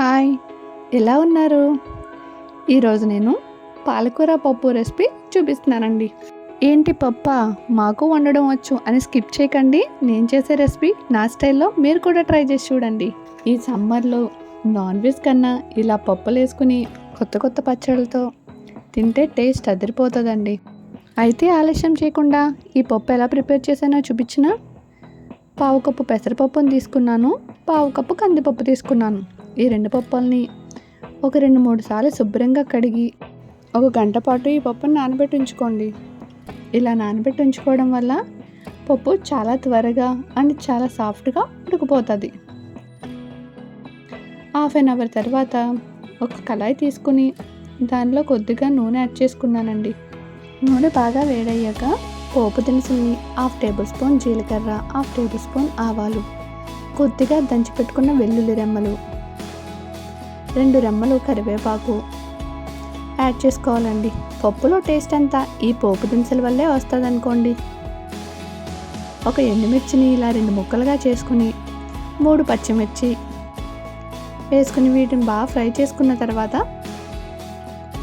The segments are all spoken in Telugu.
హాయ్. ఎలా ఉన్నారు? ఈరోజు నేను పాలకూర పప్పు రెసిపీ చూపిస్తున్నానండి. ఏంటి పప్ప? మాకు వండడం వచ్చు అని స్కిప్ చేయకండి. నేను చేసే రెసిపీ నా స్టైల్లో మీరు కూడా ట్రై చేసి చూడండి. ఈ సమ్మర్లో నాన్ వెజ్ కన్నా ఇలా పప్పులు వేసుకుని కొత్త కొత్త పచ్చళ్ళతో తింటే టేస్ట్ అదిరిపోతుందండి. అయితే ఆలస్యం చేయకుండా ఈ పప్పు ఎలా ప్రిపేర్ చేశానో చూపించిన? పావు కప్పు పెసరపప్పును తీసుకున్నాను. పావు కప్పు కందిపప్పు తీసుకున్నాను. ఈ రెండు పప్పుల్ని ఒక రెండు మూడు సార్లు శుభ్రంగా కడిగి ఒక గంట పాటు ఈ పప్పుని నానబెట్టి ఉంచుకోండి ఇలా నానబెట్టి ఉంచుకోవడం వల్ల పప్పు చాలా త్వరగా అండ్ చాలా సాఫ్ట్గా ఉడికిపోతుంది. హాఫ్ అన్ అవర్ తర్వాత ఒక కళాయి తీసుకుని దానిలో కొద్దిగా నూనె యాడ్ చేసుకున్నానండి. నూనె బాగా వేడయ్యాక పోపు దినుసుల్ని హాఫ్ టేబుల్ స్పూన్ జీలకర్ర హాఫ్ టేబుల్ స్పూన్ ఆవాలు కొద్దిగా దంచి పెట్టుకున్న వెల్లుల్లి రెమ్మలు రెండు రెమ్మలు కరివేపాకు. యాడ్ చేసుకోవాలండి. పప్పులో టేస్ట్ అంతా ఈ పోపు దినుసుల వల్లే వస్తుంది అనుకోండి ఒక ఎండుమిర్చిని ఇలా రెండు ముక్కలుగా చేసుకుని మూడు పచ్చిమిర్చి వేసుకుని వీటిని బాగా ఫ్రై చేసుకున్న తర్వాత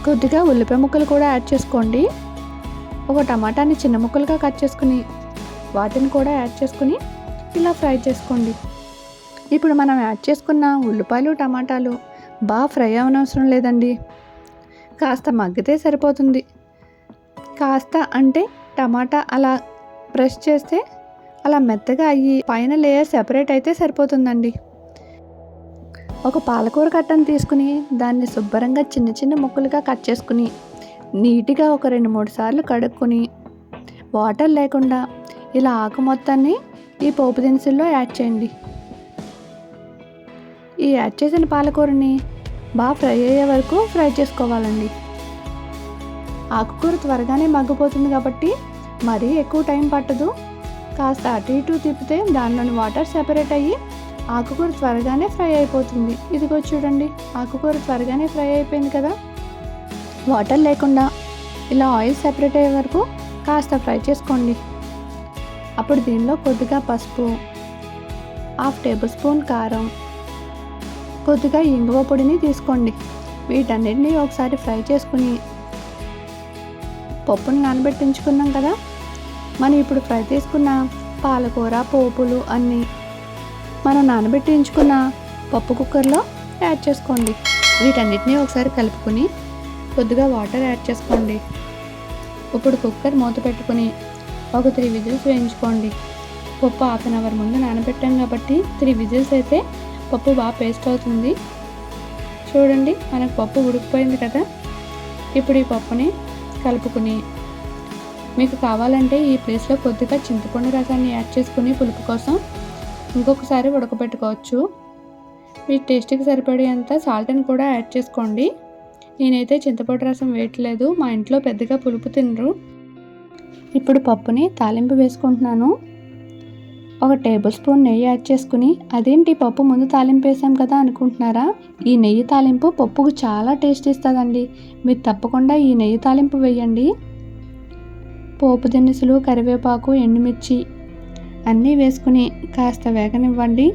కొద్దిగా ఉల్లిపాయ ముక్కలు కూడా యాడ్ చేసుకోండి. ఒక టమాటాని చిన్న ముక్కలుగా కట్ చేసుకుని వాటిని కూడా యాడ్ చేసుకుని ఇలా ఫ్రై చేసుకోండి. ఇప్పుడు మనం యాడ్ చేసుకున్న ఉల్లిపాయలు టమాటాలు బాగా ఫ్రై అవనవసరం లేదండి. కాస్త మగ్గితే సరిపోతుంది. కాస్త అంటే టమాటా అలా బ్రష్ చేస్తే అలా మెత్తగా అయ్యి పైన లేయర్ సెపరేట్ అయితే సరిపోతుందండి. ఒక పాలకూర కట్టను తీసుకుని దాన్ని శుభ్రంగా చిన్న చిన్న ముక్కలుగా కట్ చేసుకుని నీట్గా ఒక రెండు మూడు సార్లు కడుక్కొని వాటర్ లేకుండా ఇలా ఆకు మొత్తాన్ని ఈ పోపు దినుసుల్లో యాడ్ చేయండి. ఈ యాడ్ చేసిన పాలకూరని బాగా ఫ్రై అయ్యే వరకు ఫ్రై చేసుకోవాలండి. ఆకుకూర త్వరగానే మగ్గిపోతుంది కాబట్టి మరీ ఎక్కువ టైం పట్టదు. కాస్త అటు ఇటు తిప్పితే దానిలోని వాటర్ సెపరేట్ అయ్యి ఆకుకూర త్వరగానే ఫ్రై అయిపోతుంది. ఇదిగో చూడండి ఆకుకూర త్వరగానే ఫ్రై అయిపోయింది కదా. వాటర్ లేకుండా ఇలా ఆయిల్ సెపరేట్ అయ్యే వరకు కాస్త ఫ్రై చేసుకోండి. అప్పుడు దీనిలో కొద్దిగా పసుపు హాఫ్ టేబుల్ స్పూన్ కారం కొద్దిగా ఇంగువ పొడిని తీసుకోండి. వీటన్నిటిని ఒకసారి ఫ్రై చేసుకుని పప్పుని నానబెట్టించుకున్నాం కదా? మనం ఇప్పుడు ఫ్రై చేసుకున్న పాలకూర పోపులు అన్నీ మనం నానబెట్టించుకున్న పప్పు కుక్కర్లో యాడ్ చేసుకోండి. వీటన్నిటిని ఒకసారి కలుపుకొని కొద్దిగా వాటర్ యాడ్ చేసుకోండి. ఇప్పుడు కుక్కర్ మూత పెట్టుకుని ఒక త్రీ విజిల్స్ వేయించుకోండి. పప్పు హాఫ్ అన్ అవర్ ముందు నానబెట్టాం కాబట్టి త్రీ విజిల్స్ అయితే పప్పు బాగా పేస్ట్ అవుతుంది. చూడండి మనకు పప్పు ఉడికిపోయింది కదా. ఇప్పుడు ఈ పప్పుని కలుపుకుని మీకు కావాలంటే ఈ ప్లేస్లో కొద్దిగా చింతపండు రసాన్ని యాడ్ చేసుకుని పులుపు కోసం ఇంకొకసారి ఉడకబెట్టుకోవచ్చు. మీ టేస్ట్కి సరిపడేంత సాల్ట్ని కూడా యాడ్ చేసుకోండి. నేనైతే చింతపండు రసం వేయట్లేదు మా ఇంట్లో పెద్దగా పులుపు తినరు. ఇప్పుడు పప్పుని తాలింపు వేసుకుంటున్నాను. టేబుల్ స్పూన్ నెయ్యి యాడ్ చేసుకుని అదేంటి పప్పు ముందు తాలింపు వేసాం కదా అనుకుంటున్నారా? ఈ నెయ్యి తాలింపు పప్పుకు చాలా టేస్ట్ ఇస్తుందండి. మీరు తప్పకుండా ఈ నెయ్యి తాలింపు వేయండి. పోపు దినుసులు కరివేపాకు ఎండుమిర్చి అన్నీ వేసుకుని కాస్త వేగనివ్వండి.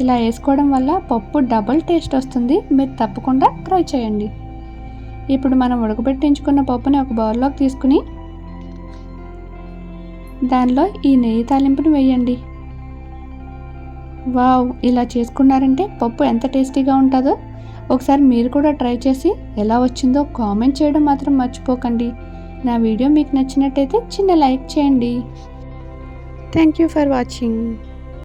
ఇలా వేసుకోవడం వల్ల పప్పు డబుల్ టేస్ట్ వస్తుంది. మీరు తప్పకుండా ట్రై చేయండి. ఇప్పుడు మనం ఉడకబెట్టించుకున్న పప్పుని ఒక బౌల్లోకి తీసుకుని దానిలో ఈ నెయ్యి తాలింపును వేయండి. వావ్ ఇలా చేసుకున్నారంటే పప్పు ఎంత టేస్టీగా ఉంటుందో. ఒకసారి మీరు కూడా ట్రై చేసి ఎలా వచ్చిందో కామెంట్ చేయడం మాత్రం మర్చిపోకండి. నా వీడియో మీకు నచ్చినట్టయితే చిన్న లైక్ చేయండి. Thank you for watching